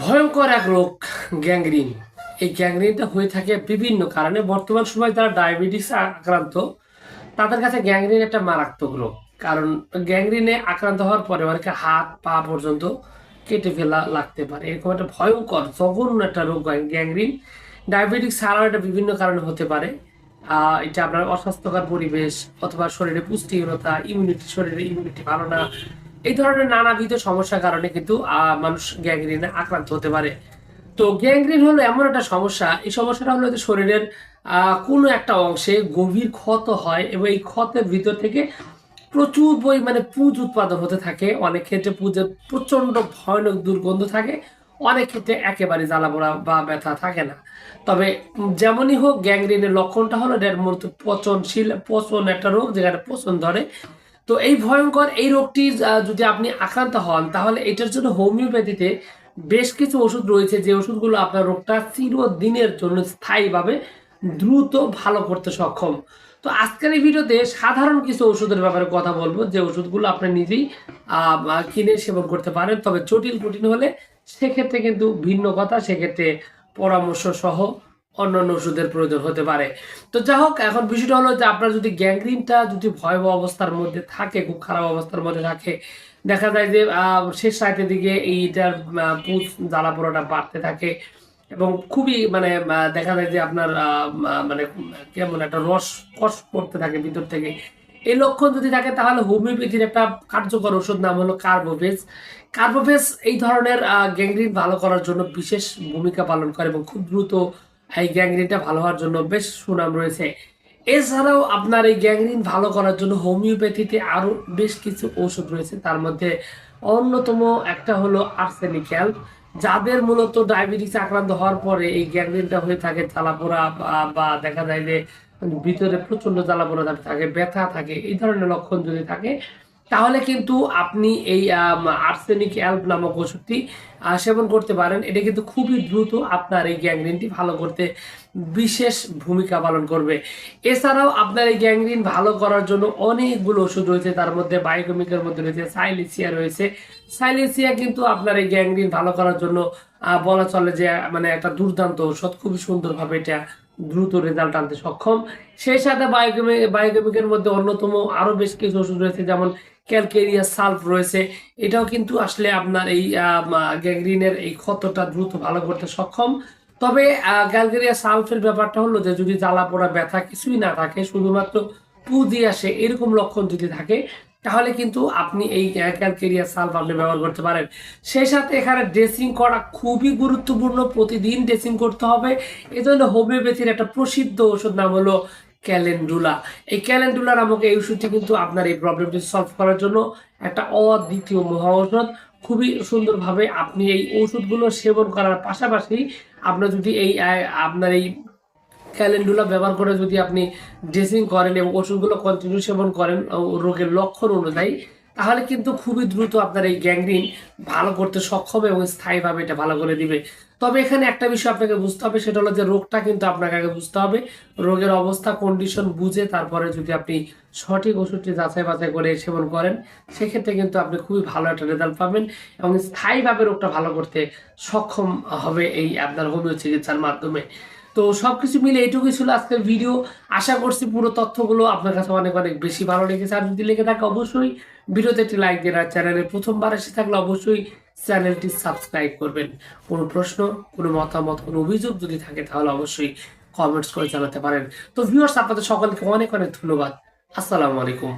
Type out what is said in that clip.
ভয়ঙ্কর এক রোগ গ্যাংগ্রিন এই গ্যাংগ্রিনটা হয়ে থাকে বিভিন্ন কারণে। বর্তমান সময় যারা ডায়াবেটিস আক্রান্ত, তাদের কাছে গ্যাংগ্রিন একটা মারাত্মক রোগ। কারণ গ্যাংগ্রিনে আক্রান্ত হওয়ার পরে অনেকে হাত, পা পর্যন্ত কেটে ফেলা লাগতে পারে। এরকম একটা ভয়ঙ্কর, জঘন্য একটা রোগ গ্যাংগ্রিন ডায়াবেটিস ছাড়াও এটা বিভিন্ন কারণে হতে পারে। এটা আপনার অস্বাস্থ্যকর পরিবেশ অথবা শরীরে পুষ্টিহীনতা ইমিউনিটি শরীরে ইমিউনিটি ভালো না এই ধরনের নানাবিধ সমস্যার কারণে কিন্তু মানুষ গ্যাংগ্রিনে আক্রান্ত হতে পারে। তো গ্যাংগ্রিন হলো এমন একটা সমস্যা, এই সমস্যাটা হলো যে শরীরের কোনো একটা অংশে গভীর ক্ষত হয় এবং এই ক্ষতের ভিতর থেকে প্রচুর পরিমাণে পুঁজ উৎপাদন হতে থাকে। অনেক ক্ষেত্রে পুঁজের প্রচণ্ড ভয়ানক দুর্গন্ধ থাকে। অনেক ক্ষেত্রে একেবারে জ্বালা পোড়া বা ব্যথা থাকে না। তবে যেমনই হোক গ্যাংগ্রিনের লক্ষণটা হলো এটার মূলত পচনশীল, পচন একটা রোগ যেখানে পচন ধরে। তো এই ভয়ঙ্কর এই রোগটির যদি আপনি আক্রান্ত হন, তাহলে এটার জন্য হোমিওপ্যাথিতে বেশ কিছু ওষুধ রয়েছে, যে ওষুধগুলো আপনার রোগটা চিরদিনের জন্য স্থায়ীভাবে দ্রুত ভালো করতে সক্ষম। তো আজকের এই ভিডিওতে সাধারণ কিছু ওষুধের ব্যাপারে কথা বলব, যে ওষুধগুলো আপনি নিজেই কিনে সেবন করতে পারেন। তবে জটিল কঠিন হলে সেক্ষেত্রে কিন্তু ভিন্ন কথা, সেক্ষেত্রে পরামর্শ সহ অন্যান্য ওষুধের প্রয়োজন হতে পারে। তো যাই হোক, এখন বিষয়টা হলো যে আপনার যদি গ্যাংগ্রিনটা যদি ভয়াবহ অবস্থার মধ্যে থাকে, খুব খারাপ অবস্থার মধ্যে থাকে, দেখা যায় যে শেষ সাইটের দিকে এইটার পুঁজ জ্বালা পোড়াটা বাড়তে থাকে এবং খুবই মানে দেখা যায় যে আপনার মানে কেমন একটা রস কষ করতে থাকে ভিতর থেকে। এই লক্ষণ যদি থাকে, তাহলে হোমিওপ্যাথির একটা কার্যকর ওষুধ নাম হলো কার্বোভেজ কার্বোভেজ এই ধরনের গ্যাংগ্রিন ভালো করার জন্য বিশেষ ভূমিকা পালন করে এবং খুব দ্রুত এই গ্যাংগ্রিনটা ভালো হওয়ার জন্য বেশ সুনাম রয়েছে। এছাড়াও আপনার এই গ্যাংগ্রিন ভালো করার জন্য হোমিওপ্যাথিতে আরও বেশ কিছু ওষুধ রয়েছে। তার মধ্যে অন্যতম একটা হলো আর্সেনিক্যাল। যাদের মূলত ডায়াবেটিস আক্রান্ত হওয়ার পরে এই গ্যাংরিনটা হয়ে থাকে জ্বালাপোড়া বা- দেখা যায় যে ভিতরে প্রচণ্ড জ্বালাপোড়া থাকে, ব্যথা থাকে, এই ধরনের লক্ষণ যদি থাকে তাহলে কিন্তু আপনি এই আর্সেনিক অ্যাল্প নামক ওষুধটি সেবন করতে পারেন। এটা কিন্তু খুবই দ্রুত আপনার এই গ্যাংগ্রিনটি ভালো করতে বিশেষ ভূমিকা পালন করবে। এছাড়াও আপনার এই গ্যাংগ্রিন ভালো করার জন্য অনেকগুলো ওষুধ রয়েছে। তার মধ্যে বায়োকেমিকের মধ্যে রয়েছে সাইলিসিয়া রয়েছে। সাইলিসিয়া কিন্তু আপনার এই গ্যাংগ্রিন ভালো করার জন্য বলা চলে যে মানে একটা দুর্দান্ত ঔষধ। খুবই সুন্দরভাবে এটা দ্রুত রেজাল্ট আনতে সক্ষম। সেই সাথে বায়োকেমিক বায়োকেমিকের মধ্যে অন্যতম আরও বেশ কিছু ওষুধ রয়েছে, যেমন ক্যালকেরিয়া সালফ রয়েছে। এটাও কিন্তু আসলে আপনার এই গ্যাংগ্রিনের এই ক্ষতটা দ্রুত ভালো করতে সক্ষম। তবে ক্যালকেরিয়া সালফের ব্যাপারটা হলো যে, যদি জ্বালা পোড়া ব্যথা কিছুই না থাকে, শুধুমাত্র পুঁজি আসে, এরকম লক্ষণ যদি থাকে তাহলে কিন্তু আপনি এই ক্যালকেরিয়া সালফ আপনি ব্যবহার করতে পারেন। সেই সাথে এখানে ড্রেসিং করা খুবই গুরুত্বপূর্ণ। প্রতিদিন ড্রেসিং করতে হবে। এই জন্য হোমিওপ্যাথির একটা প্রসিদ্ধ ওষুধ নাম হলো ক্যালেন্ডুলা এই ক্যালেন্ডুলা নামক এই ওষুধটি কিন্তু আপনার এই প্রবলেমটি সলভ করার জন্য একটা অদ্বিতীয় মহা ঔষধ খুবই সুন্দরভাবে আপনি এই ওষুধগুলো সেবন করার পাশাপাশি আপনার যদি এই আপনার এই ক্যালেন্ডুলা ব্যবহার করে যদি আপনি ড্রেসিং করেন এবং ওষুধগুলো কন্টিনিউ সেবন করেন রোগের লক্ষণ অনুযায়ী, তাহলে কিন্তু খুবই দ্রুত আপনার এই গ্যাংগ্রিন ভালো করতে সক্ষম এবং স্থায়ীভাবে এটা ভালো করে দিবে। তবে এখানে একটা বিষয় আপনাকে বুঝতে হবে, সেটা হলো যে রোগটা কিন্তু আপনাকে আগে বুঝতে হবে, রোগের অবস্থা কন্ডিশন বুঝে তারপরে যদি আপনি সঠিক ওষুধটি যাচাই বাছাই করে সেবন করেন, সেক্ষেত্রে কিন্তু আপনি খুবই ভালো একটা রেজাল্ট পাবেন এবং স্থায়ীভাবে রোগটা ভালো করতে সক্ষম হবে এই আপনার হোমিও চিকিৎসার মাধ্যমে। তো সবকিছু মিলে এইটুকুই ছিল আজকের ভিডিও আশা করছি পুরো তথ্যগুলো আপনার কাছে অনেক অনেক বেশি ভালো লেগেছে। আর যদি লেগে থাকে, অবশ্যই ভিডিওতে একটি লাইক দিন আর চ্যানেলে প্রথমবার এসে থাকলে অবশ্যই চ্যানেলটি সাবস্ক্রাইব করবেন। কোনো প্রশ্ন, কোনো মতামত, কোনো অভিযোগ যদি থাকে, তাহলে অবশ্যই কমেন্টস করে জানাতে পারেন। তো ভিউয়ার্স আপনাদের সকলকে অনেক অনেক ধন্যবাদ। আসসালামু আলাইকুম।